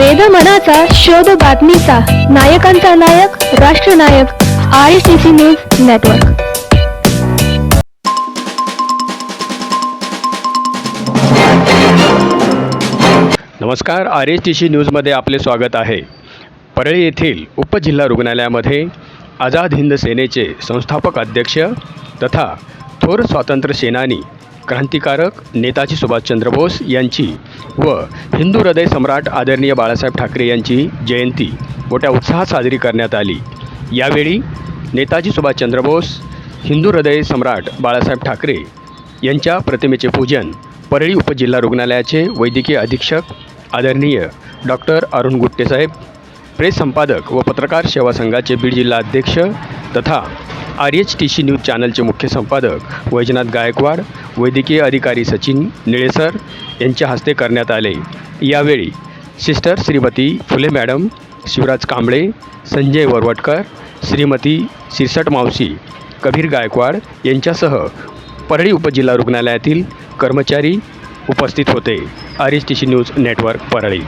वेद मनाचा शोध बातमीचा. नायकांचा नायक राष्ट्रनायक I C C news network नमस्कार आर एस टी सी न्यूजमध्ये आपले स्वागत आहे. परळी येथील उपजिल्हा रुग्णालयामध्ये आझाद हिंद सेनेचे संस्थापक अध्यक्ष तथा थोर स्वातंत्र्य सेनानी क्रांतिकारक नेताजी सुभाषचंद्र बोस यांची व हिंदू हृदय सम्राट आदरणीय बाळासाहेब ठाकरे यांची जयंती मोठ्या उत्साहात साजरी करण्यात आली. यावेळी नेताजी सुभाषचंद्र बोस हिंदू हृदय सम्राट बाळासाहेब ठाकरे यांच्या प्रतिमेचे पूजन परळी उपजिल्हा रुग्णालयाचे वैद्यकीय अधीक्षक आदरणीय डॉक्टर अरुण गुट्टेसाहेब प्रेस संपादक व पत्रकार सेवा संघाचे बीड जिल्हा अध्यक्ष तथा R H T C news चॅनलचे मुख्य संपादक वैजनाथ गायकवाड वैद्यकीय अधिकारी सचिन निळेसर यांच्या हस्ते करण्यात आले. यावेळी सिस्टर श्रीमती फुले मॅडम शिवराज कांबळे संजय वरवटकर श्रीमती सिरसट मावशी कबीर गायकवाड यांच्यासह परळी उपजिल्हा रुग्णालयातील कर्मचारी उपस्थित होते. R S T C news network Parli.